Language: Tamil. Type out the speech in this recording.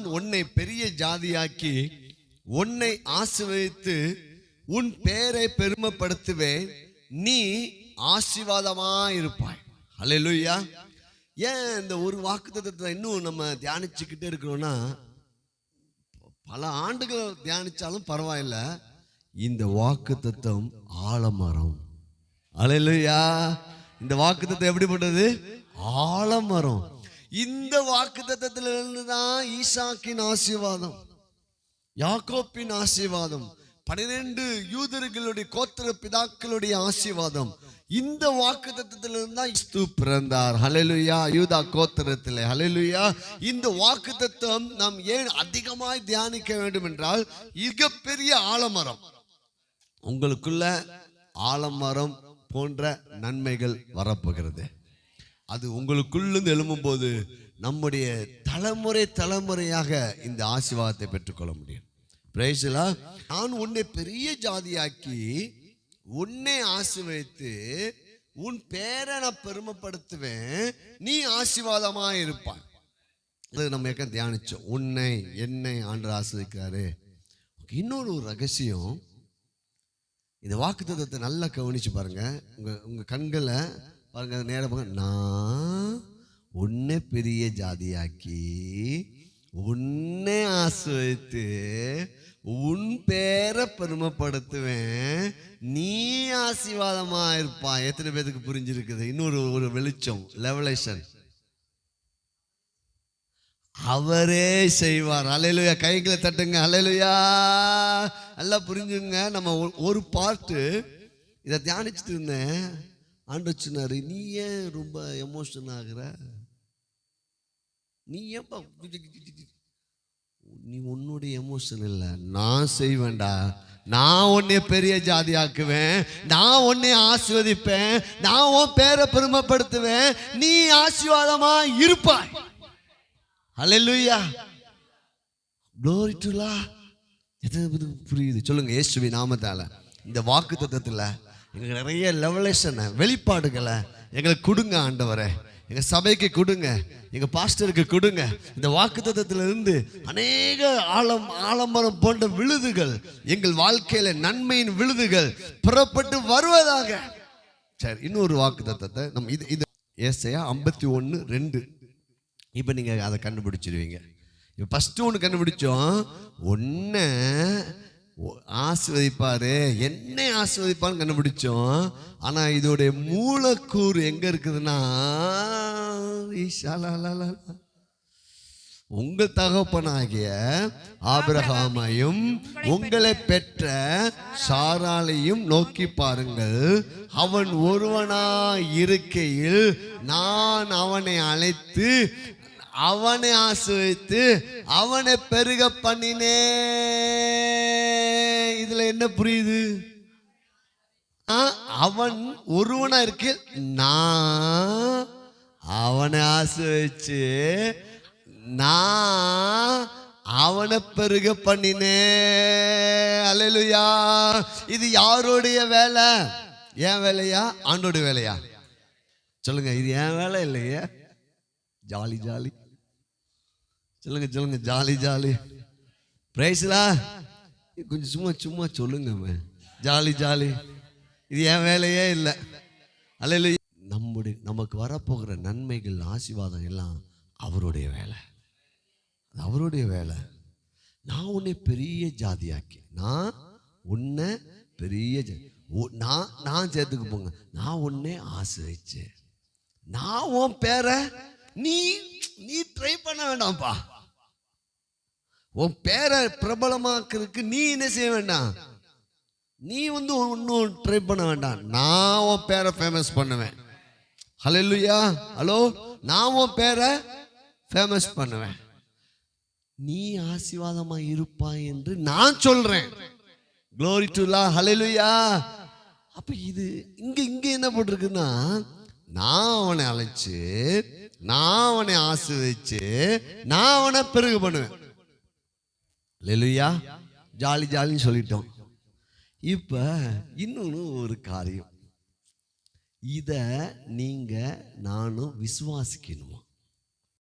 நான் உன்னை பெரிய ஜாதியாக்கி உன்னை ஆசிர்வதித்து உன் பேரை பெருமைப்படுத்துவேன். நீ ஆசீர்வாதமா இருப்பாய் ஹalleluya. ஏன் இந்த ஒரு வாக்குத்தத்தத்தை இன்னும் நம்ம தியானிச்சுக்கிட்டே இருக்கிறோம்னா பல ஆண்டுகள் தியானிச்சாலும் பரவாயில்ல. இந்த வாக்குத்தத்தம் ஆலமரம். அலையிலுயா இந்த வாக்குத்தத்தம் எப்படிப்பட்டது ஆலமரம். இந்த வாக்குத்தத்தத்திலிருந்து தான் ஈசாக்கின் ஆசீர்வாதம் யாக்கோப்பின் ஆசீர்வாதம் பன்னிரெண்டு யூதர்களுடைய கோத்திர பிதாக்களுடைய ஆசீர்வாதம். இந்த வாக்கு தத்துவத்திலிருந்து தான் இஸ்து பிறந்தார். ஹalleluya. யூதா கோத்திரத்தில். ஹalleluya. இந்த வாக்கு தத்துவம் நாம் ஏன் அதிகமாய் தியானிக்க வேண்டும் என்றால் மிகப்பெரிய ஆலமரம். உங்களுக்குள்ள ஆலமரம் போன்ற நன்மைகள் வரப்போகிறது. அது உங்களுக்குள்ளிருந்து எழும்பும்போது நம்முடைய தலைமுறை தலைமுறையாக இந்த ஆசீர்வாதத்தை பெற்றுக்கொள்ள முடியும். பிரேசலா நான் உன்னை பெரிய ஜாதியாக்கி உன்னை ஆசீர்வதித்து உன் பேரை நான் பெருமைப்படுத்துவேன். நீ ஆசீர்வாதமாக இருப்பாய். அது நம்ம ஏற்க தியானிச்சோம். உன்னை என்னை ஆண்டு ஆசிரிக்கிறாரு இன்னொரு ரகசியம். இந்த வாக்குத்தத்தத்தை நல்லா கவனிச்சு பாருங்க. உங்க உங்க கண்களை பாருங்க நேரம் நான் உன்னை பெரிய ஜாதியாக்கி உன்னை ஆசிரித்து உன் பேரை பெருமைப்படுத்துவேன். நீ ஆசீர்வாதமா இருப்பா. எத்தனை பேருக்கு புரிஞ்சிருக்குது? இன்னொரு ஒரு வெளிச்சம் லெவலேஷன் அவரே செய்வார். அலையிலுயா கைகளை தட்டுங்க அலையிலுயா. நல்லா புரிஞ்சுங்க. நம்ம ஒரு பாட்டு இதை தியானிச்சுட்டு இருந்தேன். ஆண்டு சொன்னார் நீ ஏன் ரொம்ப எமோஷன் ஆகுற? நீ ஏன்பா நீ உன்னுடைய எமோஷன் இல்லை. நான் செய்வேண்டா நான் உன்னை பெரிய ஜாதி ஆக்குவேன் நான் உன்னை ஆசிர்வதிப்பேன். நான் உன் பேரை பெருமைப்படுத்துவேன். நீ ஆசீர்வாதமா இருப்பாய். அலை glory to Allah. புரியுது? சொல்லுங்க ஏசுவி நாமத்தால. இந்த வாக்கு தத்துவத்தில் எங்களுக்கு நிறைய லெவலேஷனை வெளிப்பாடுகளை எங்களுக்கு கொடுங்க ஆண்டவரை. எங்கள் சபைக்கு கொடுங்க எங்கள் பாஸ்டருக்கு கொடுங்க. இந்த வாக்கு இருந்து அநேக ஆழம் ஆலம்பரம் போன்ற விழுதுகள் எங்கள் வாழ்க்கையில் நன்மையின் விழுதுகள் புறப்பட்டு வருவதாக. சரி இன்னொரு வாக்கு தத்தத்தை நம்ம இது இது ஏசையா ஐம்பத்தி ஒன்று ரெண்டு. இப்போ நீங்கள் அதை கண்டுபிடிச்சிருவீங்க. இப்போ ஃபஸ்ட்டு ஒன்று கண்டுபிடிச்சோம். ஒன்று ஆஸ்வதிப்பார் என்னை ஆஸ்வதிப்பான்னு கண்டுபிடிச்சோம். ஆனால் இதோடைய மூலக்கூறு எங்கே இருக்குதுன்னா ஈஷாலாலாலா. உங்கள் தகப்பனாகிய ஆபிரகாமையும் உங்களை பெற்ற சாராலையும் நோக்கி பாருங்கள். அவன் ஒருவனா இருக்கையில் நான் அவனை அழைத்து அவனை ஆசிரித்து அவனை பெருக பண்ணினேன். இதுல என்ன புரியுது? அவன் ஒருவனா இருக்கு. நான் அவனை ஆசிரிச்சு நான் அவனை பெருக பண்ணினேன். அல்லேலூயா. இது யாருடைய வேலை? என் வேலையா? ஆண்டோட வேலையா? சொல்லுங்க இது என் வேலை இல்லையே? Jolly jolly. சொல்லுங்க சொல்லுங்க ஜாலி ஜாலி. பிரைஸ்லா கொஞ்சம் சும்மா சும்மா சொல்லுங்க ஜாலி ஜாலி. இது என் வேலையே இல்லை. அல்ல நம்முடைய நமக்கு வரப்போகிற நன்மைகள் ஆசீர்வாதம் எல்லாம் அவருடைய வேலை. அது அவருடைய வேலை. நான் உன்னை பெரிய ஜாதியாக்கி நான் உன்னை பெரிய நான் நான் சேர்த்துக்கு போங்க. நான் உன்னே ஆசிரிச்சேன் நான் உன் பேரை நீ நீ ட்ரை பண்ண வேண்டாம்ப்பா. உன் பேரை பிரபலமாக்குறதுக்கு நீ என்ன செய்ய வேண்டாம்? நீ வந்து ஒன்றும் ட்ரை பண்ண வேண்டாம். நான் உன் பேரை ஃபேமஸ் பண்ணுவேன். ஹalleluya ஹலோ நான் உன் பேரை ஃபேமஸ் பண்ணுவேன். நீ ஆசீர்வாதமாக இருப்பாய் என்று நான் சொல்கிறேன் glory to Allah. அப்போ இது இங்கே இங்கே என்ன போட்டிருக்குன்னா நான் அவனை அழைச்சு நான் அவனை ஆசிர்வதிச்சு நான் அவனை பெருகு பண்ணுவேன். லெலுயா ஜாலி ஜாலின்னு சொல்லிட்டோம். இப்போ இன்னொன்று ஒரு காரியம். இதை நீங்கள் நானும் விசுவாசிக்கணுமா?